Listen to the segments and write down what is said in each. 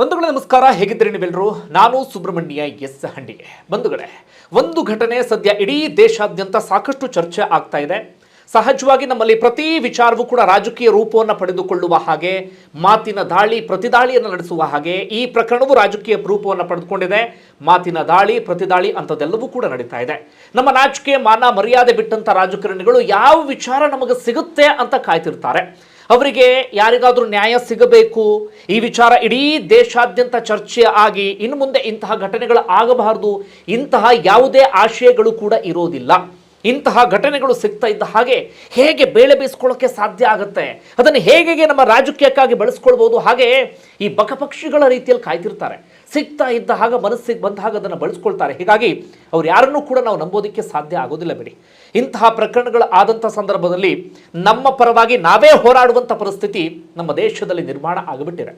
ಬಂಧುಗಳೇ, ನಮಸ್ಕಾರ. ಹೇಗಿದ್ದರೆ ನೀವೆಲ್ಲರೂ? ನಾನು ಸುಬ್ರಹ್ಮಣ್ಯ ಎಸ್ ಹಂಡಿಗೆ ಬಂಧುಗಳೇ, ಒಂದು ಘಟನೆ ಸದ್ಯ ಇಡೀ ದೇಶಾದ್ಯಂತ ಸಾಕಷ್ಟು ಚರ್ಚೆ ಆಗ್ತಾ ಇದೆ. ಸಹಜವಾಗಿ ನಮ್ಮಲ್ಲಿ ಪ್ರತಿ ವಿಚಾರವೂ ಕೂಡ ರಾಜಕೀಯ ರೂಪವನ್ನು ಪಡೆದುಕೊಳ್ಳುವ ಹಾಗೆ, ಮಾತಿನ ದಾಳಿ, ಪ್ರತಿದಾಳಿಯನ್ನು ನಡೆಸುವ ಹಾಗೆ, ಈ ಪ್ರಕರಣವು ರಾಜಕೀಯ ರೂಪವನ್ನು ಪಡೆದುಕೊಂಡಿದೆ. ಮಾತಿನ ದಾಳಿ, ಪ್ರತಿದಾಳಿ ಅಂಥದ್ದೆಲ್ಲವೂ ಕೂಡ ನಡೀತಾ ಇದೆ. ನಮ್ಮ ರಾಜಕೀಯ ಮಾನ, ಮರ್ಯಾದೆ ಬಿಟ್ಟಂತ ರಾಜಕಾರಣಿಗಳು ಯಾವ ವಿಚಾರ ನಮಗೆ ಸಿಗುತ್ತೆ ಅಂತ ಕಾಯ್ತಿರ್ತಾರೆ. ಅವರಿಗೆ ಯಾರಿಗಾದರೂ ನ್ಯಾಯ ಸಿಗಬೇಕು? ಈ ವಿಚಾರ ಇಡೀ ದೇಶಾದ್ಯಂತ ಚರ್ಚೆ ಆಗಿ ಇನ್ನು ಮುಂದೆ ಇಂತಹ ಘಟನೆಗಳು ಆಗಬಾರದು. ಇಂತಹ ಯಾವುದೇ ಆಶಯಗಳು ಕೂಡ ಇರೋದಿಲ್ಲ. ಇಂತಹ ಘಟನೆಗಳು ಸಿಗ್ತಾ ಇದ್ದ ಹಾಗೆ ಹೇಗೆ ಬೇಳೆ ಬೇಯಿಸ್ಕೊಳ್ಳೋಕ್ಕೆ ಸಾಧ್ಯ ಆಗುತ್ತೆ? ಅದನ್ನು ಹೇಗೆ ನಮ್ಮ ರಾಜಕೀಯಕ್ಕಾಗಿ ಬಳಸ್ಕೊಳ್ಬೋದು? ಹಾಗೆ ಈ ಬಕಪಕ್ಷಿಗಳ ರೀತಿಯಲ್ಲಿ ಕಾಯ್ತಿರ್ತಾರೆ. ಸಿಗ್ತಾ ಇದ್ದ ಹಾಗೆ ಮನಸ್ಸಿಗೆ ಬಂದ ಹಾಗೆ ಅದನ್ನು ಬಳಸ್ಕೊಳ್ತಾರೆ. ಹೀಗಾಗಿ ಅವ್ರು ಯಾರನ್ನೂ ಕೂಡ ನಾವು ನಂಬೋದಕ್ಕೆ ಸಾಧ್ಯ ಆಗೋದಿಲ್ಲ ಬಿಡಿ. ಇಂತಹ ಪ್ರಕರಣಗಳು ಆದಂಥ ಸಂದರ್ಭದಲ್ಲಿ ನಮ್ಮ ಪರವಾಗಿ ನಾವೇ ಹೋರಾಡುವಂಥ ಪರಿಸ್ಥಿತಿ ನಮ್ಮ ದೇಶದಲ್ಲಿ ನಿರ್ಮಾಣ ಆಗಿಬಿಟ್ಟಿದೆ.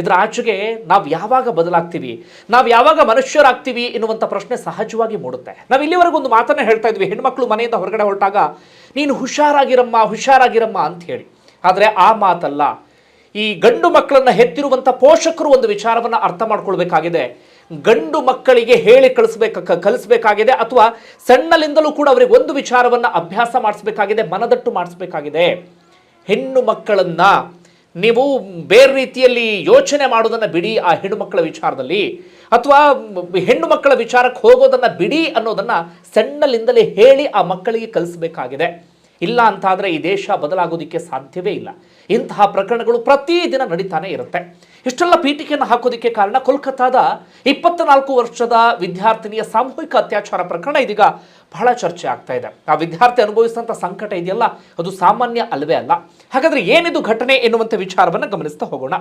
ಇದರ ಆಚೆಗೆ ನಾವು ಯಾವಾಗ ಬದಲಾಗ್ತೀವಿ? ನಾವು ಯಾವಾಗ ಮನುಷ್ಯರಾಗ್ತೀವಿ ಎನ್ನುವಂಥ ಪ್ರಶ್ನೆ ಸಹಜವಾಗಿ ಮೂಡುತ್ತೆ. ನಾವು ಇಲ್ಲಿವರೆಗೂ ಒಂದು ಮಾತನ್ನ ಹೇಳ್ತಾ ಇದ್ವಿ, ಹೆಣ್ಮಕ್ಳು ಮನೆಯಿಂದ ಹೊರಗಡೆ ಹೊರಟಾಗ, ನೀನು ಹುಷಾರಾಗಿರಮ್ಮ ಹುಷಾರಾಗಿರಮ್ಮ ಅಂತ ಹೇಳಿ. ಆದರೆ ಆ ಮಾತಲ್ಲ, ಈ ಗಂಡು ಮಕ್ಕಳನ್ನು ಹೆತ್ತಿರುವಂಥ ಪೋಷಕರು ಒಂದು ವಿಚಾರವನ್ನು ಅರ್ಥ ಮಾಡ್ಕೊಳ್ಬೇಕಾಗಿದೆ. ಗಂಡು ಮಕ್ಕಳಿಗೆ ಹೇಳಿ ಕಳಿಸ್ಬೇಕ ಕಲಿಸ್ಬೇಕಾಗಿದೆ ಅಥವಾ ಸಣ್ಣಲಿಂದಲೂ ಕೂಡ ಅವರಿಗೆ ಒಂದು ವಿಚಾರವನ್ನು ಅಭ್ಯಾಸ ಮಾಡಿಸ್ಬೇಕಾಗಿದೆ, ಮನದಟ್ಟು ಮಾಡಿಸ್ಬೇಕಾಗಿದೆ. ಹೆಣ್ಣು ಮಕ್ಕಳನ್ನ ನೀವು ಬೇರೆ ರೀತಿಯಲ್ಲಿ ಯೋಚನೆ ಮಾಡೋದನ್ನು ಬಿಡಿ ಆ ಹೆಣ್ಣು ಮಕ್ಕಳ ವಿಚಾರದಲ್ಲಿ ಅಥವಾ ಹೆಣ್ಣು ಮಕ್ಕಳ ವಿಚಾರಕ್ಕೆ ಹೋಗೋದನ್ನು ಬಿಡಿ ಅನ್ನೋದನ್ನು ಸಣ್ಣಲಿಂದಲೇ ಹೇಳಿ ಆ ಮಕ್ಕಳಿಗೆ ಕಲಿಸ್ಬೇಕಾಗಿದೆ. ಇಲ್ಲ ಅಂತಾದರೆ ಈ ದೇಶ ಬದಲಾಗೋದಕ್ಕೆ ಸಾಧ್ಯವೇ ಇಲ್ಲ. ಇಂತಹ ಪ್ರಕರಣಗಳು ಪ್ರತಿದಿನ ನಡೀತಾನೆ ಇರುತ್ತೆ. ಇಷ್ಟೆಲ್ಲ ಪೀಠಿಕೆಯನ್ನು ಹಾಕೋದಕ್ಕೆ ಕಾರಣ ಕೋಲ್ಕತ್ತಾದ ಇಪ್ಪತ್ನಾಲ್ಕು ವರ್ಷದ ವಿದ್ಯಾರ್ಥಿನಿಯ ಸಾಮೂಹಿಕ ಅತ್ಯಾಚಾರ ಪ್ರಕರಣ ಇದೀಗ ಬಹಳ ಚರ್ಚೆ ಆಗ್ತಾ ಇದೆ. ಆ ವಿದ್ಯಾರ್ಥಿ ಅನುಭವಿಸಿದಂಥ ಸಂಕಟ ಇದೆಯಲ್ಲ, ಅದು ಸಾಮಾನ್ಯ ಅಲ್ಲವೇ ಅಲ್ಲ. ಹಾಗಾದರೆ ಏನಿದು ಘಟನೆ ಎನ್ನುವಂಥ ವಿಚಾರವನ್ನು ಗಮನಿಸ್ತಾ ಹೋಗೋಣ.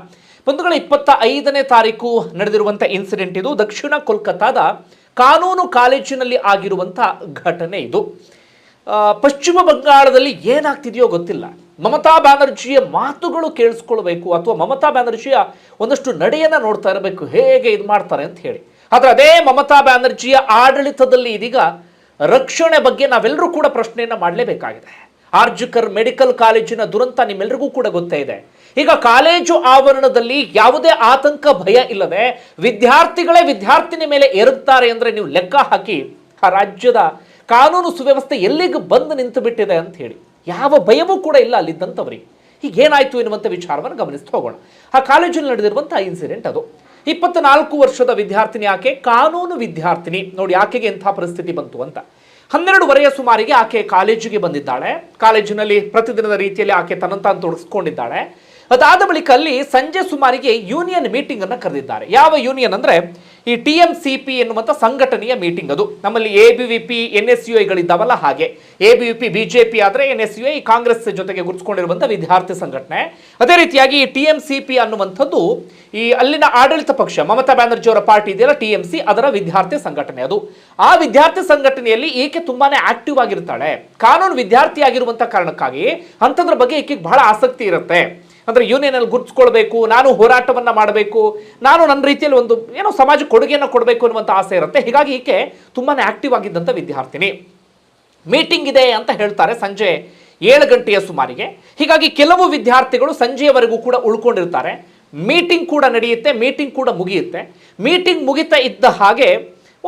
ಬಂಧುಗಳ ಇಪ್ಪತ್ತ ಐದನೇ ತಾರೀಕು ನಡೆದಿರುವಂಥ ಇನ್ಸಿಡೆಂಟ್ ಇದು. ದಕ್ಷಿಣ ಕೋಲ್ಕತ್ತಾದ ಕಾನೂನು ಕಾಲೇಜಿನಲ್ಲಿ ಆಗಿರುವಂಥ ಘಟನೆ ಇದು. ಪಶ್ಚಿಮ ಬಂಗಾಳದಲ್ಲಿ ಏನಾಗ್ತಿದೆಯೋ ಗೊತ್ತಿಲ್ಲ. ಮಮತಾ ಬ್ಯಾನರ್ಜಿಯ ಮಾತುಗಳು ಕೇಳಿಸ್ಕೊಳ್ಬೇಕು ಅಥವಾ ಮಮತಾ ಬ್ಯಾನರ್ಜಿಯ ಒಂದಷ್ಟು ನಡೆಯನ್ನು ನೋಡ್ತಾ ಇರಬೇಕು, ಹೇಗೆ ಇದು ಮಾಡ್ತಾರೆ ಅಂತ ಹೇಳಿ. ಆದರೆ ಅದೇ ಮಮತಾ ಬ್ಯಾನರ್ಜಿಯ ಆಡಳಿತದಲ್ಲಿ ಇದೀಗ ರಕ್ಷಣೆ ಬಗ್ಗೆ ನಾವೆಲ್ಲರೂ ಕೂಡ ಪ್ರಶ್ನೆಯನ್ನು ಮಾಡಲೇಬೇಕಾಗಿದೆ. ಆರ್ಜಿಕರ್ ಮೆಡಿಕಲ್ ಕಾಲೇಜಿನ ದುರಂತ ನಿಮ್ಮೆಲ್ಲರಿಗೂ ಕೂಡ ಗೊತ್ತೇ ಇದೆ. ಈಗ ಕಾಲೇಜು ಆವರಣದಲ್ಲಿ ಯಾವುದೇ ಆತಂಕ, ಭಯ ಇಲ್ಲದೆ ವಿದ್ಯಾರ್ಥಿಗಳೇ ವಿದ್ಯಾರ್ಥಿನಿ ಮೇಲೆ ಏರುತ್ತಾರೆ ಅಂದರೆ ನೀವು ಲೆಕ್ಕ ಹಾಕಿ ಆ ರಾಜ್ಯದ ಕಾನೂನು ಸುವ್ಯವಸ್ಥೆ ಎಲ್ಲಿಗೆ ಬಂದು ನಿಂತು ಬಿಟ್ಟಿದೆ ಅಂತ ಹೇಳಿ. ಯಾವ ಭಯವೂ ಕೂಡ ಇಲ್ಲ ಅಲ್ಲಿದ್ದಂಥವ್ರಿಗೆ. ಈಗ ಏನಾಯಿತು ಎನ್ನುವಂಥ ವಿಚಾರವನ್ನು ಗಮನಿಸ್ತಾ ಹೋಗೋಣ. ಆ ಕಾಲೇಜಲ್ಲಿ ನಡೆದಿರುವಂಥ ಇನ್ಸಿಡೆಂಟ್ ಅದು. ಇಪ್ಪತ್ನಾಲ್ಕು ವರ್ಷದ ವಿದ್ಯಾರ್ಥಿನಿ ಆಕೆ, ಕಾನೂನು ವಿದ್ಯಾರ್ಥಿನಿ. ನೋಡಿ ಆಕೆಗೆ ಎಂಥ ಪರಿಸ್ಥಿತಿ ಬಂತು ಅಂತ. ಹನ್ನೆರಡುವರೆಯ ಸುಮಾರಿಗೆ ಆಕೆ ಕಾಲೇಜಿಗೆ ಬಂದಿದ್ದಾಳೆ. ಕಾಲೇಜಿನಲ್ಲಿ ಪ್ರತಿದಿನದ ರೀತಿಯಲ್ಲಿ ಆಕೆ ತನ್ನಂತಾನು ತೊಡಗಿಸ್ಕೊಂಡಿದ್ದಾಳೆ ಅದಾದ ಬಳಿಕ ಅಲ್ಲಿ ಸಂಜೆ ಸುಮಾರಿಗೆ ಯೂನಿಯನ್ ಮೀಟಿಂಗ್ ಅನ್ನ ಕರೆದಿದ್ದಾರೆ. ಯಾವ ಯೂನಿಯನ್ ಅಂದ್ರೆ ಈ ಟಿ ಎಂ ಸಿ ಪಿ ಎನ್ನುವಂಥ ಸಂಘಟನೆಯ ಮೀಟಿಂಗ್ ಅದು. ನಮ್ಮಲ್ಲಿ A B V P, N S U ಐಗಳಿದ್ದಾವಲ್ಲ ಹಾಗೆ. A B V P, B J P ಆದರೆ N S U I, Congress ಜೊತೆಗೆ ಗುರುತಿಸಿಕೊಂಡಿರುವಂಥ ವಿದ್ಯಾರ್ಥಿ ಸಂಘಟನೆ. ಅದೇ ರೀತಿಯಾಗಿ ಈ ಟಿ ಎಂ ಸಿ ಪಿ ಅನ್ನುವಂಥದ್ದು ಈ ಅಲ್ಲಿನ ಆಡಳಿತ ಪಕ್ಷ, ಮಮತಾ ಬ್ಯಾನರ್ಜಿ ಅವರ ಪಾರ್ಟಿ ಇದೆಯಲ್ಲ ಟಿ ಎಂ ಸಿ, ಅದರ ವಿದ್ಯಾರ್ಥಿ ಸಂಘಟನೆ ಅದು. ಆ ವಿದ್ಯಾರ್ಥಿ ಸಂಘಟನೆಯಲ್ಲಿ ಈಕೆ ತುಂಬಾನೇ ಆಕ್ಟಿವ್ ಆಗಿರ್ತಾಳೆ. ಕಾನೂನು ವಿದ್ಯಾರ್ಥಿ ಆಗಿರುವಂಥ ಕಾರಣಕ್ಕಾಗಿ ಅಂಥದ್ರ ಬಗ್ಗೆ ಈಕೆಗೆ ಬಹಳ ಆಸಕ್ತಿ ಇರುತ್ತೆ. ಅಂದ್ರೆ ಯೂನಿಯನಲ್ಲಿ ಗುರುತಿಸ್ಕೊಳ್ಬೇಕು, ನಾನು ಹೋರಾಟವನ್ನು ಮಾಡಬೇಕು, ನಾನು ನನ್ನ ರೀತಿಯಲ್ಲಿ ಒಂದು ಏನೋ ಸಮಾಜ ಕೊಡುಗೆಯನ್ನು ಕೊಡಬೇಕು ಅನ್ನುವಂಥ ಆಸೆ ಇರುತ್ತೆ. ಹೀಗಾಗಿ ಈಕೆ ತುಂಬಾ ಆಕ್ಟಿವ್ ಆಗಿದ್ದಂಥ ವಿದ್ಯಾರ್ಥಿನಿ. ಮೀಟಿಂಗ್ ಇದೆ ಅಂತ ಹೇಳ್ತಾರೆ ಸಂಜೆ ಏಳು ಗಂಟೆಯ ಸುಮಾರಿಗೆ. ಹೀಗಾಗಿ ಕೆಲವು ವಿದ್ಯಾರ್ಥಿಗಳು ಸಂಜೆಯವರೆಗೂ ಕೂಡ ಉಳ್ಕೊಂಡಿರ್ತಾರೆ. ಮೀಟಿಂಗ್ ಕೂಡ ನಡೆಯುತ್ತೆ ಮೀಟಿಂಗ್ ಕೂಡ ಮುಗಿಯುತ್ತೆ. ಮೀಟಿಂಗ್ ಮುಗಿತಾ ಇದ್ದ ಹಾಗೆ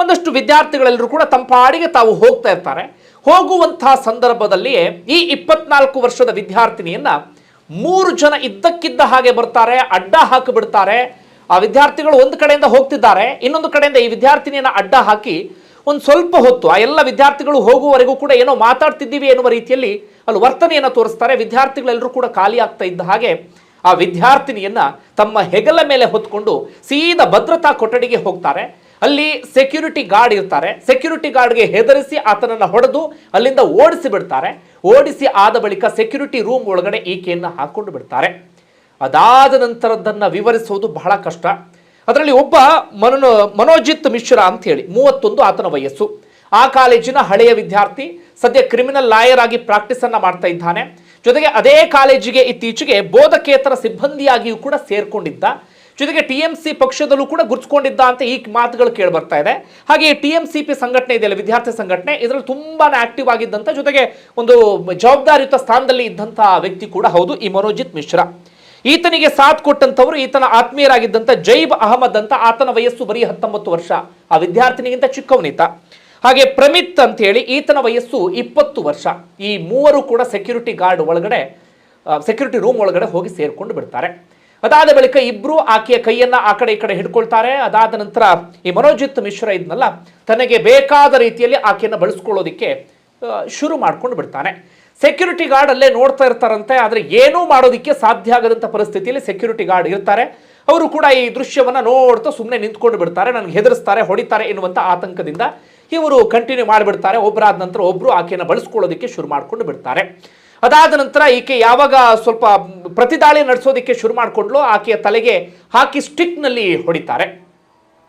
ಒಂದಷ್ಟು ವಿದ್ಯಾರ್ಥಿಗಳೆಲ್ಲರೂ ಕೂಡ ತಂಪಾಡಿಗೆ ಪಾಡಿಗೆ ತಾವು ಹೋಗ್ತಾ ಇರ್ತಾರೆ. ಹೋಗುವಂತಹ ಸಂದರ್ಭದಲ್ಲಿಯೇ ಈ ಇಪ್ಪತ್ನಾಲ್ಕು ವರ್ಷದ ವಿದ್ಯಾರ್ಥಿನಿಯನ್ನ ಮೂರು ಜನ ಇದ್ದಕ್ಕಿದ್ದ ಹಾಗೆ ಬರ್ತಾರೆ, ಅಡ್ಡ ಹಾಕಿಬಿಡ್ತಾರೆ. ಆ ವಿದ್ಯಾರ್ಥಿಗಳು ಒಂದು ಕಡೆಯಿಂದ ಹೋಗ್ತಿದ್ದಾರೆ, ಇನ್ನೊಂದು ಕಡೆಯಿಂದ ಈ ವಿದ್ಯಾರ್ಥಿನಿಯನ್ನ ಅಡ್ಡ ಹಾಕಿ ಒಂದು ಸ್ವಲ್ಪ ಹೊತ್ತು, ಆ ಎಲ್ಲ ವಿದ್ಯಾರ್ಥಿಗಳು ಹೋಗುವವರೆಗೂ ಕೂಡ ಏನೋ ಮಾತಾಡ್ತಿದ್ದೀವಿ ಎನ್ನುವ ರೀತಿಯಲ್ಲಿ ಅಲ್ಲಿ ವರ್ತನೆಯನ್ನು ತೋರಿಸ್ತಾರೆ. ವಿದ್ಯಾರ್ಥಿಗಳೆಲ್ಲರೂ ಕೂಡ ಖಾಲಿ ಆಗ್ತಾ ಇದ್ದ ಹಾಗೆ ಆ ವಿದ್ಯಾರ್ಥಿನಿಯನ್ನ ತಮ್ಮ ಹೆಗಲ ಮೇಲೆ ಹೊತ್ಕೊಂಡು ಸೀದಾ ಭದ್ರತಾ ಕೊಠಡಿಗೆ ಹೋಗ್ತಾರೆ. ಅಲ್ಲಿ ಸೆಕ್ಯೂರಿಟಿ ಗಾರ್ಡ್ ಇರ್ತಾರೆ. ಸೆಕ್ಯೂರಿಟಿ ಗಾರ್ಡ್ಗೆ ಹೆದರಿಸಿ ಆತನನ್ನು ಹೊಡೆದು ಅಲ್ಲಿಂದ ಓಡಿಸಿ ಬಿಡ್ತಾರೆ. ಓಡಿಸಿ ಆದ ಬಳಿಕ ಸೆಕ್ಯೂರಿಟಿ ರೂಮ್ ಒಳಗಡೆ ಈಕೆಯನ್ನು ಹಾಕೊಂಡು ಬಿಡ್ತಾರೆ. ಅದಾದ ನಂತರದನ್ನ ವಿವರಿಸುವುದು ಬಹಳ ಕಷ್ಟ. ಅದರಲ್ಲಿ ಒಬ್ಬ ಮನೋ ಮನೋಜಿತ್ ಮಿಶ್ರಾ ಅಂತ ಹೇಳಿ, ಮೂವತ್ತೊಂದು ಆತನ ವಯಸ್ಸು. ಆ ಕಾಲೇಜಿನ ಹಳೆಯ ವಿದ್ಯಾರ್ಥಿ, ಸದ್ಯ ಕ್ರಿಮಿನಲ್ ಲಾಯರ್ ಆಗಿ ಪ್ರಾಕ್ಟೀಸನ್ನು ಮಾಡ್ತಾ ಇದ್ದಾನೆ. ಜೊತೆಗೆ ಅದೇ ಕಾಲೇಜಿಗೆ ಇತ್ತೀಚೆಗೆ ಬೋಧಕೇತರ ಸಿಬ್ಬಂದಿಯಾಗಿಯೂ ಕೂಡ ಸೇರ್ಕೊಂಡಿದ್ದ ಜೊತೆಗೆ ಟಿ ಎಂ ಸಿ ಪಕ್ಷದಲ್ಲೂ ಕೂಡ ಗುರ್ಸ್ಕೊಂಡಿದ್ದ ಅಂತ ಈ ಮಾತುಗಳು ಕೇಳಿ ಬರ್ತಾ ಇದೆ. ಹಾಗೆ ಟಿ ಎಂ ಸಿ ಪಿ ಸಂಘಟನೆ ಇದೆಯಲ್ಲ, ವಿದ್ಯಾರ್ಥಿ ಸಂಘಟನೆ, ಇದರಲ್ಲಿ ತುಂಬಾ ಆಕ್ಟಿವ್ ಆಗಿದ್ದಂಥ ಜೊತೆಗೆ ಒಂದು ಜವಾಬ್ದಾರಿಯುತ ಸ್ಥಾನದಲ್ಲಿ ಇದ್ದಂಥ ವ್ಯಕ್ತಿ ಕೂಡ ಹೌದು, ಈ ಮನೋಜಿತ್ ಮಿಶ್ರಾ. ಈತನಿಗೆ ಸಾಥ್ ಕೊಟ್ಟಂತವರು ಈತನ ಆತ್ಮೀಯರಾಗಿದ್ದಂಥ ಜೈಬ್ ಅಹಮದ್ ಅಂತ ಆತನ ವಯಸ್ಸು ಬರೀ ಹತ್ತೊಂಬತ್ತು ವರ್ಷ. ಆ ವಿದ್ಯಾರ್ಥಿನಿಗಿಂತ ಚಿಕ್ಕವನಿತ ಹಾಗೆ ಪ್ರಮಿತ್ ಅಂತ ಹೇಳಿ ಈತನ ವಯಸ್ಸು ಇಪ್ಪತ್ತು ವರ್ಷ. ಈ ಮೂವರು ಕೂಡ ಸೆಕ್ಯೂರಿಟಿ ಗಾರ್ಡ್ ಒಳಗಡೆ ಸೆಕ್ಯೂರಿಟಿ ರೂಮ್ ಒಳಗಡೆ ಹೋಗಿ ಸೇರ್ಕೊಂಡು ಬಿಡ್ತಾರೆ. ಅದಾದ ಬಳಿಕ ಇಬ್ರು ಆಕೆಯ ಕೈಯನ್ನ ಆ ಕಡೆ ಈ ಕಡೆ ಹಿಡ್ಕೊಳ್ತಾರೆ. ಅದಾದ ನಂತರ ಈ ಮನೋಜಿತ್ ಮಿಶ್ರಾ ಇದ್ನಲ್ಲ, ತನಗೆ ಬೇಕಾದ ರೀತಿಯಲ್ಲಿ ಆಕೆಯನ್ನು ಬಳಸ್ಕೊಳ್ಳೋದಕ್ಕೆ ಶುರು ಮಾಡ್ಕೊಂಡು ಬಿಡ್ತಾನೆ. ಸೆಕ್ಯೂರಿಟಿ ಗಾರ್ಡ್ ಅಲ್ಲೇ ನೋಡ್ತಾ ಇರ್ತಾರಂತೆ, ಆದರೆ ಏನೂ ಮಾಡೋದಕ್ಕೆ ಸಾಧ್ಯ ಆಗದಂಥ ಪರಿಸ್ಥಿತಿಯಲ್ಲಿ ಸೆಕ್ಯೂರಿಟಿ ಗಾರ್ಡ್ ಇರ್ತಾರೆ. ಅವರು ಕೂಡ ಈ ದೃಶ್ಯವನ್ನ ನೋಡ್ತಾ ಸುಮ್ಮನೆ ನಿಂತ್ಕೊಂಡು ಬಿಡ್ತಾರೆ, ನನಗೆ ಹೆದರಿಸ್ತಾರೆ, ಹೊಡಿತಾರೆ ಎನ್ನುವಂಥ ಆತಂಕದಿಂದ ಇವರು ಕಂಟಿನ್ಯೂ ಮಾಡಿಬಿಡ್ತಾರೆ. ಒಬ್ಬರಾದ ನಂತರ ಒಬ್ಬರು ಆಕೆಯನ್ನು ಬಳಸ್ಕೊಳ್ಳೋದಕ್ಕೆ ಶುರು ಮಾಡ್ಕೊಂಡು ಬಿಡ್ತಾರೆ. ಅದಾದ ನಂತರ ಈಕೆ ಯಾವಾಗ ಸ್ವಲ್ಪ ಪ್ರತಿದಾಳಿ ನಡೆಸೋದಕ್ಕೆ ಶುರು ಮಾಡಿಕೊಂಡ್ಲು, ಆಕೆಯ ತಲೆಗೆ ಹಾಕಿ ಸ್ಟಿಕ್ನಲ್ಲಿ ಹೊಡಿತಾರೆ.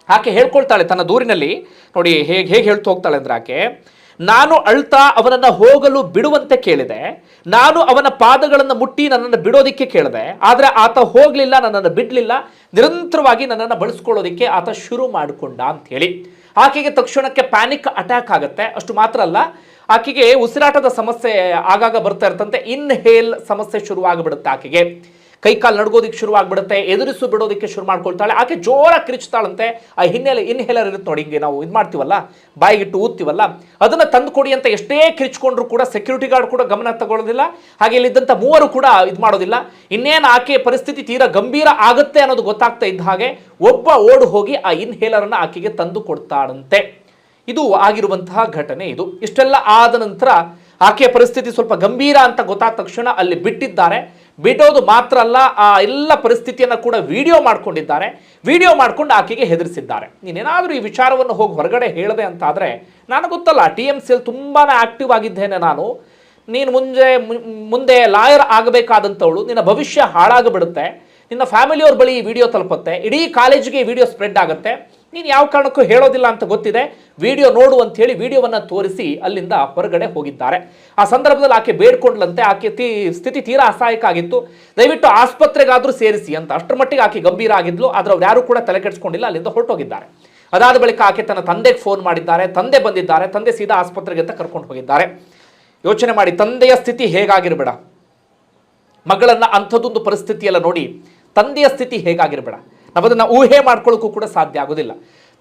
ಆಕೆ ಹೇಳ್ಕೊಳ್ತಾಳೆ ತನ್ನ ದೂರಿನಲ್ಲಿ, ನೋಡಿ ಹೇಗೆ ಹೇಗೆ ಹೇಳ್ತಾ ಹೋಗ್ತಾಳೆ ಅಂದ್ರೆ ಆಕೆ, ನಾನು ಅಳ್ತಾ ಅವನನ್ನು ಹೋಗಲು ಬಿಡುವಂತೆ ಕೇಳಿದೆ. ನಾನು ಅವನ ಪಾದಗಳನ್ನು ಮುಟ್ಟಿ ನನ್ನನ್ನು ಬಿಡೋದಿಕ್ಕೆ ಕೇಳಿದೆ. ಆದರೆ ಆತ ಹೋಗಲಿಲ್ಲ, ನನ್ನನ್ನು ಬಿಡಲಿಲ್ಲ. ನಿರಂತರವಾಗಿ ನನ್ನನ್ನು ಬಳಸ್ಕೊಳ್ಳೋದಕ್ಕೆ ಆತ ಶುರು ಮಾಡಿಕೊಂಡ ಅಂಥೇಳಿ ಆಕೆಗೆ ತಕ್ಷಣಕ್ಕೆ ಪ್ಯಾನಿಕ್ ಅಟ್ಯಾಕ್ ಆಗುತ್ತೆ. ಅಷ್ಟು ಮಾತ್ರ ಅಲ್ಲ ಆಕೆಗೆ ಉಸಿರಾಟದ ಸಮಸ್ಯೆ ಆಗಾಗ ಬರ್ತಾ ಇರ್ತಂತೆ. ಇನ್ಹೇಲ್ ಸಮಸ್ಯೆ ಶುರುವಾಗಿಬಿಡುತ್ತೆ ಆಕೆಗೆ. ಕೈಕಾಲು ನಡ್ಗೋದಿಕ್ಕೆ ಶುರು ಆಗ್ಬಿಡುತ್ತೆ ಎದುರಿಸು ಬಿಡೋದಕ್ಕೆ ಶುರು ಮಾಡ್ಕೊಳ್ತಾಳೆ. ಆಕೆ ಜೋರಾಗಿ ಕಿರಿಚ್ತಾಳಂತೆ. ಆ ಹಿನ್ನೆಲೆ, ಇನ್ಹೇಲರ್ ಇರುತ್ತೆ ನೋಡಿ, ಹಿಂಗೆ ನಾವು ಇದು ಮಾಡ್ತೀವಲ್ಲ, ಬಾಯಿಗಿಟ್ಟು ಊದ್ತೀವಲ್ಲ, ಅದನ್ನು ತಂದು ಕೊಡಿ ಅಂತ ಎಷ್ಟೇ ಕಿರಿಚ್ಕೊಂಡ್ರು ಕೂಡ ಸೆಕ್ಯೂರಿಟಿ ಗಾರ್ಡ್ ಕೂಡ ಗಮನ ತಗೊಳ್ಳೋದಿಲ್ಲ. ಹಾಗೆ ಇಲ್ಲಿದ್ದಂಥ ಮೂವರು ಕೂಡ ಇದು ಮಾಡೋದಿಲ್ಲ. ಇನ್ನೇನು ಆಕೆ ಪರಿಸ್ಥಿತಿ ತೀರಾ ಗಂಭೀರ ಆಗುತ್ತೆ ಅನ್ನೋದು ಗೊತ್ತಾಗ್ತಾ ಇದ್ದ ಹಾಗೆ ಒಬ್ಬ ಓಡು ಹೋಗಿ ಆ ಇನ್ಹೇಲರನ್ನು ಆಕೆಗೆ ತಂದು ಕೊಡ್ತಾಳಂತೆ. ಇದು ಆಗಿರುವಂತಹ ಘಟನೆ ಇದು. ಇಷ್ಟೆಲ್ಲ ಆದ ನಂತರ ಆಕೆಯ ಪರಿಸ್ಥಿತಿ ಸ್ವಲ್ಪ ಗಂಭೀರ ಅಂತ ಗೊತ್ತಾದ ತಕ್ಷಣ ಅಲ್ಲಿ ಬಿಟ್ಟಿದ್ದಾರೆ. ಬಿಡೋದು ಮಾತ್ರ ಅಲ್ಲ, ಆ ಎಲ್ಲ ಪರಿಸ್ಥಿತಿಯನ್ನು ಕೂಡ ವಿಡಿಯೋ ಮಾಡ್ಕೊಂಡಿದ್ದಾರೆ. ವಿಡಿಯೋ ಮಾಡ್ಕೊಂಡು ಆಕೆಗೆ ಹೆದರಿಸಿದ್ದಾರೆ. ನೀನೇನಾದರೂ ಈ ವಿಚಾರವನ್ನು ಹೋಗಿ ಹೊರಗಡೆ ಹೇಳಿದೆ ಅಂತ ಆದರೆ ನಾನು ಗೊತ್ತಲ್ಲ, ಟಿ ಎಂ ಸಿಯಲ್ಲಿ ತುಂಬಾ ಆಕ್ಟಿವ್ ಆಗಿದ್ದೇನೆ ನಾನು. ನೀನು ಮುಂದೆ ಮು- ಮುಂದೆ ಲಾಯರ್ ಆಗಬೇಕಾದಂಥವಳು, ನಿನ್ನ ಭವಿಷ್ಯ ಹಾಳಾಗಿಬಿಡುತ್ತೆ. ನಿನ್ನ ಫ್ಯಾಮಿಲಿಯವ್ರ ಬಳಿ ಈ ವಿಡಿಯೋ ತಲುಪುತ್ತೆ. ಇಡೀ ಕಾಲೇಜಿಗೆ ಈ ವಿಡಿಯೋ ಸ್ಪ್ರೆಡ್ ಆಗುತ್ತೆ. ನೀನು ಯಾವ ಕಾರಣಕ್ಕೂ ಹೇಳೋದಿಲ್ಲ ಅಂತ ಗೊತ್ತಿದೆ. ವಿಡಿಯೋ ನೋಡು ಅಂತ ಹೇಳಿ ವಿಡಿಯೋವನ್ನು ತೋರಿಸಿ ಅಲ್ಲಿಂದ ಹೊರಗಡೆ ಹೋಗಿದ್ದಾರೆ. ಆ ಸಂದರ್ಭದಲ್ಲಿ ಆಕೆ ಬೇಡ್ಕೊಂಡ್ಲಂತೆ, ಆಕೆ ತೀ, ಸ್ಥಿತಿ ತೀರಾ ಅಸಹಾಯಕ ಆಗಿತ್ತು. ದಯವಿಟ್ಟು ಆಸ್ಪತ್ರೆಗಾದರೂ ಸೇರಿಸಿ ಅಂತ. ಅಷ್ಟರ ಮಟ್ಟಿಗೆ ಆಕೆ ಗಂಭೀರ ಆಗಿದ್ಲು. ಆದರೆ ಅವ್ರು ಯಾರೂ ಕೂಡ ತಲೆ ಕೆಡಿಸ್ಕೊಂಡಿಲ್ಲ, ಅಲ್ಲಿಂದ ಹೊರಟೋಗಿದ್ದಾರೆ. ಅದಾದ ಬಳಿಕ ಆಕೆ ತನ್ನ ತಂದೆಗೆ ಫೋನ್ ಮಾಡಿದ್ದಾರೆ. ತಂದೆ ಬಂದಿದ್ದಾರೆ. ತಂದೆ ಸೀದಾ ಆಸ್ಪತ್ರೆಗೆ ಅಂತ ಕರ್ಕೊಂಡು ಹೋಗಿದ್ದಾರೆ. ಯೋಚನೆ ಮಾಡಿ, ತಂದೆಯ ಸ್ಥಿತಿ ಹೇಗಾಗಿರಬೇಡ? ಮಗಳನ್ನ ಅಂಥದ್ದೊಂದು ಪರಿಸ್ಥಿತಿಯೆಲ್ಲ ನೋಡಿ, ತಂದೆಯ ಸ್ಥಿತಿ ಹೇಗಾಗಿರಬೇಡ? ನಾವದನ್ನು ಊಹೆ ಮಾಡ್ಕೊಳ್ಳೋಕ್ಕೂ ಕೂಡ ಸಾಧ್ಯ ಆಗೋದಿಲ್ಲ.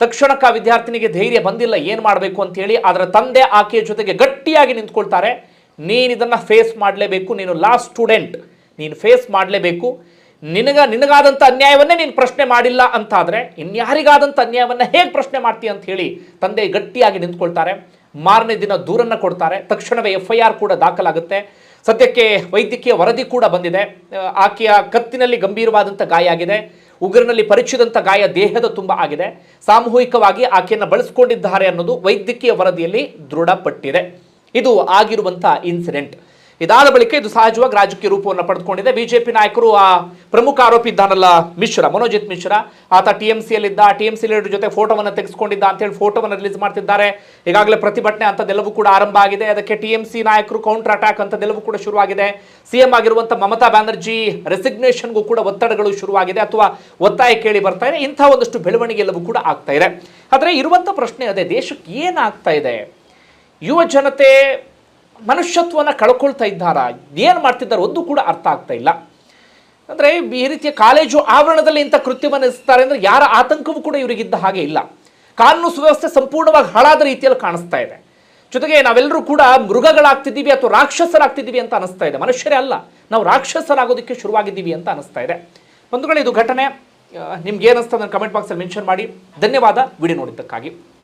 ತಕ್ಷಣಕ್ಕೆ ಆ ವಿದ್ಯಾರ್ಥಿನಿಗೆ ಧೈರ್ಯ ಬಂದಿಲ್ಲ, ಏನು ಮಾಡಬೇಕು ಅಂತೇಳಿ ಅದರ ತಂದೆ ಆಕೆಯ ಜೊತೆಗೆ ಗಟ್ಟಿಯಾಗಿ ನಿಂತ್ಕೊಳ್ತಾರೆ. ನೀನು ಇದನ್ನು ಫೇಸ್ ಮಾಡಲೇಬೇಕು, ನೀನು ಲಾಸ್ಟ್ ಸ್ಟೂಡೆಂಟ್ ನೀನು ಫೇಸ್ ಮಾಡಲೇಬೇಕು. ನಿನಗ ನಿನಗಾದಂಥ ಅನ್ಯಾಯವನ್ನೇ ನೀನು ಪ್ರಶ್ನೆ ಮಾಡಿಲ್ಲ ಅಂತಾದರೆ ಇನ್ಯಾರಿಗಾದಂಥ ಅನ್ಯಾಯವನ್ನು ಹೇಗೆ ಪ್ರಶ್ನೆ ಮಾಡ್ತೀಯ ಅಂತ ಹೇಳಿ ತಂದೆ ಗಟ್ಟಿಯಾಗಿ ನಿಂತ್ಕೊಳ್ತಾರೆ. ಮಾರನೇ ದಿನ ದೂರನ್ನು ಕೊಡ್ತಾರೆ. ತಕ್ಷಣವೇ ಎಫ್ ಐ ಆರ್ ಕೂಡ ದಾಖಲಾಗುತ್ತೆ. ಸದ್ಯಕ್ಕೆ ವೈದ್ಯಕೀಯ ವರದಿ ಕೂಡ ಬಂದಿದೆ. ಆಕೆಯ ಕತ್ತಿನಲ್ಲಿ ಗಂಭೀರವಾದಂಥ ಗಾಯ ಆಗಿದೆ. ಉಗುರಿನಲ್ಲಿ ಪರಿಚಿದಂಥ ಗಾಯ ದೇಹದ ತುಂಬ ಆಗಿದೆ. ಸಾಮೂಹಿಕವಾಗಿ ಆಕೆಯನ್ನು ಬಳಸ್ಕೊಂಡಿದ್ದಾರೆ ಅನ್ನೋದು ವೈದ್ಯಕೀಯ ವರದಿಯಲ್ಲಿ ದೃಢಪಟ್ಟಿದೆ. ಇದು ಆಗಿರುವಂಥ ಇನ್ಸಿಡೆಂಟ್ ಇದಾದ ಬಳಿಕ ಇದು ಸಹಜವಾಗಿ ರಾಜಕೀಯ ರೂಪವನ್ನು ಪಡೆದುಕೊಂಡಿದೆ. ಬಿಜೆಪಿ ನಾಯಕರು ಆ ಪ್ರಮುಖ ಆರೋಪಿ ಇದ್ದಾನಲ್ಲ ಮಿಶ್ರಾ, ಮನೋಜಿತ್ ಮಿಶ್ರಾ. ಆತ ಟಿ ಎಂ ಸಿಯಲ್ಲಿದ್ದ ಟಿ ಎಂ ಸಿ ಲೀಡರ್ ಜೊತೆ ಫೋಟೋವನ್ನು ತೆಗೆಸ್ಕೊಂಡಿದ್ದ ಅಂತೇಳಿ ಫೋಟೋವನ್ನು ರಿಲೀಸ್ ಮಾಡ್ತಿದ್ದಾರೆ. ಈಗಾಗಲೇ ಪ್ರತಿಭಟನೆ ಅಂತದೆಲ್ಲವೂ ಕೂಡ ಆರಂಭ ಆಗಿದೆ. ಅದಕ್ಕೆ ಟಿ ಎಂ ಸಿ ನಾಯಕರು ಕೌಂಟರ್ ಅಟ್ಯಾಕ್ ಅಂತದೆಲ್ಲವೂ ಕೂಡ ಶುರುವಾಗಿದೆ. ಸಿಎಂ ಆಗಿರುವಂಥ ಮಮತಾ ಬ್ಯಾನರ್ಜಿ ರೆಸಿಗ್ನೇಷನ್ಗೂ ಕೂಡ ಒತ್ತಡಗಳು ಶುರುವಾಗಿದೆ ಅಥವಾ ಒತ್ತಾಯ ಕೇಳಿ ಬರ್ತಾ ಇದೆ. ಇಂಥ ಒಂದಷ್ಟು ಬೆಳವಣಿಗೆ ಎಲ್ಲವೂ ಕೂಡ ಆಗ್ತಾ ಇದೆ. ಆದರೆ ಇರುವಂಥ ಪ್ರಶ್ನೆ ಅದೇ, ದೇಶಕ್ಕೆ ಏನಾಗ್ತಾ ಇದೆ? ಯುವ ಜನತೆ ಮನುಷ್ಯತ್ವನ ಕಳ್ಕೊಳ್ತಾ ಇದ್ದಾರಾ? ಏನು ಮಾಡ್ತಿದ್ದಾರೆ? ಒಂದು ಕೂಡ ಅರ್ಥ ಆಗ್ತಾ ಇಲ್ಲ. ಅಂದರೆ ಈ ರೀತಿಯ ಕಾಲೇಜು ಆವರಣದಲ್ಲಿ ಇಂಥ ಕೃತ್ಯವನ್ನು ಎಸಗ್ತಾರೆ ಅಂದರೆ ಯಾರ ಆತಂಕವೂ ಕೂಡ ಇವರಿಗಿದ್ದ ಹಾಗೆ ಇಲ್ಲ. ಕಾನೂನು ಸುವ್ಯವಸ್ಥೆ ಸಂಪೂರ್ಣವಾಗಿ ಹಾಳಾದ ರೀತಿಯಲ್ಲಿ ಕಾಣಿಸ್ತಾ ಇದೆ. ಜೊತೆಗೆ ನಾವೆಲ್ಲರೂ ಕೂಡ ಮೃಗಗಳಾಗ್ತಿದ್ದೀವಿ ಅಥವಾ ರಾಕ್ಷಸರಾಗ್ತಿದ್ದೀವಿ ಅಂತ ಅನಿಸ್ತಾ ಇದೆ. ಮನುಷ್ಯರೇ ಅಲ್ಲ, ನಾವು ರಾಕ್ಷಸರಾಗೋದಕ್ಕೆ ಶುರುವಾಗಿದ್ದೀವಿ ಅಂತ ಅನಿಸ್ತಾ ಇದೆ. ಬಂಧುಗಳೇ, ಇದು ಘಟನೆ. ನಿಮ್ಗೆ ಏನಿಸ್ತದೆ ಕಮೆಂಟ್ ಬಾಕ್ಸಲ್ಲಿ ಮೆನ್ಷನ್ ಮಾಡಿ. ಧನ್ಯವಾದ. ವಿಡಿಯೋ ನೋಡಿದ್ದಕ್ಕಾಗಿ.